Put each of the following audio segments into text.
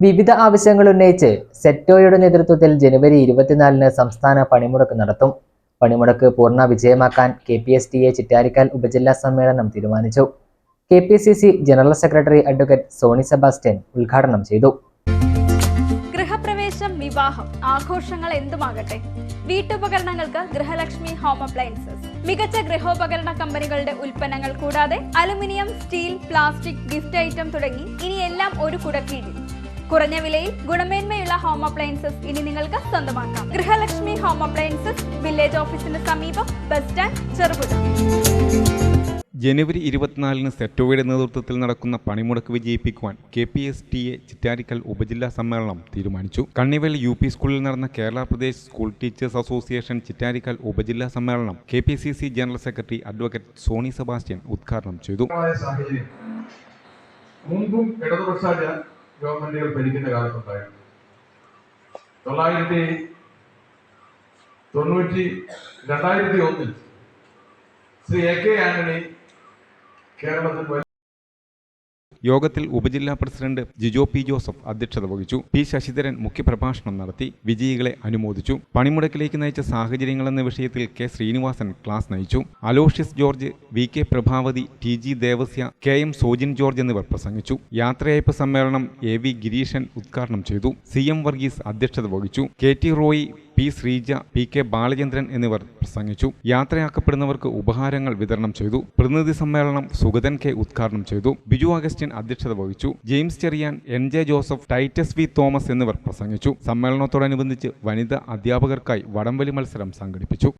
വിവിധ ആവശ്യങ്ങൾ ഉന്നയിച്ച് സെറ്റോയുടെ നേതൃത്വത്തിൽ ജനുവരി ഇരുപത്തിനാലിന് സംസ്ഥാന പണിമുടക്ക് നടത്തും. പണിമുടക്ക് പൂർണ വിജയമാക്കാൻ K P S T A Chittarikkal ഉപജില്ലാ സമ്മേളനം തീരുമാനിച്ചു. K P C C general secretary advocate Sony Sebastian ഉദ്ഘാടനം ചെയ്തു. ഗൃഹപ്രവേശം വിവാഹം ആഘോഷങ്ങൾ എന്തുമാകട്ടെ? വീട്ടുപകരണങ്ങൾക്ക് ഗൃഹലക്ഷ്മി ഹോം അപ്ലയൻസസ്. മികച്ച ഗൃഹോപകരണ കമ്പനികളുടെ ഉൽപ്പന്നങ്ങൾ കൂടാതെ aluminium steel plastic gift item തുടങ്ങി ഇനിയെല്ലാം ഒരു കുടക്കീഴിൽ. കുറഞ്ഞ വിലയിൽ ഗുണമേന്മയുള്ള ഹോം അപ്ലയൻസസ് ഇനി നിങ്ങൾക്ക് സ്വന്തമാക്കാം. ഗൃഹലക്ഷ്മി ഹോം അപ്ലയൻസസ് വില്ലേജ് ഓഫീസിന് സമീപം ബസ് സ്റ്റാൻഡ് ചെറുപുഴ. ജനുവരി ഇരുപത്തിനാലിന് സെറ്റോയുടെ നേതൃത്വത്തിൽ നടക്കുന്ന പണിമുടക്ക് വിജയിപ്പിക്കുവാൻ K P S T A Chittarikkal ഉപജില്ലാ സമ്മേളനം തീരുമാനിച്ചു. കണ്ണിവേൽ യു പി സ്കൂളിൽ നടന്ന Kerala Pradesh school teachers association Chittarikkal ഉപജില്ലാ സമ്മേളനം K P C C general secretary advocate Sony Sebastian ഉദ്ഘാടനം ചെയ്തു. ഇടതുപക്ഷ ഗവൺമെന്റുകൾ ഭരിക്കുന്ന കാലത്തുണ്ടായിരുന്നു. തൊള്ളായിരത്തി തൊണ്ണൂറ്റി രണ്ടായിരത്തി ഒന്നിൽ ശ്രീ എ കെ ആന്റണി കേരളത്തിൽ യോഗത്തിൽ ഉപജില്ലാ പ്രസിഡന്റ് ജിജോ പി ജോസഫ് അധ്യക്ഷത വഹിച്ചു. പി ശശിധരൻ മുഖ്യപ്രഭാഷണം നടത്തി വിജയികളെ അനുമോദിച്ചു. പണിമുടക്കിലേക്ക് നയിച്ച സാഹചര്യങ്ങൾ എന്ന വിഷയത്തിൽ കെ ശ്രീനിവാസൻ ക്ലാസ് നയിച്ചു. Aloysius George V K Prabhavathi T G Devasya K M Sojin George എന്നിവർ പ്രസംഗിച്ചു. യാത്രയയപ്പ് സമ്മേളനം എ വി ഗിരീശൻ ഉദ്ഘാടനം ചെയ്തു. സി എം വർഗീസ് അധ്യക്ഷത വഹിച്ചു. K T Roy P Sreeja P K Balachandran എന്നിവർ പ്രസംഗിച്ചു. യാത്രയാക്കപ്പെടുന്നവർക്ക് ഉപഹാരങ്ങൾ വിതരണം ചെയ്തു. പ്രതിനിധി സമ്മേളനം സുഗതൻ കെ ഉദ്ഘാടനം ചെയ്തു. ബിജു അഗസ്റ്റിൻ അധ്യക്ഷത വഹിച്ചു. James Cherian N. J. Joseph Titus V. Thomas എന്നിവർ പ്രസംഗിച്ചു. സമ്മേളനത്തോടനുബന്ധിച്ച് വനിതാ അധ്യാപകർക്കായി വടംവലി മത്സരം സംഘടിപ്പിച്ചു.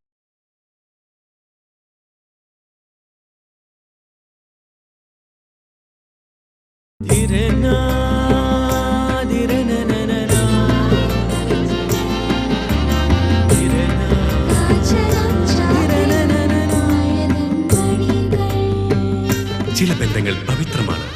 ചില ബന്ധങ്ങൾ പവിത്രമാണ്.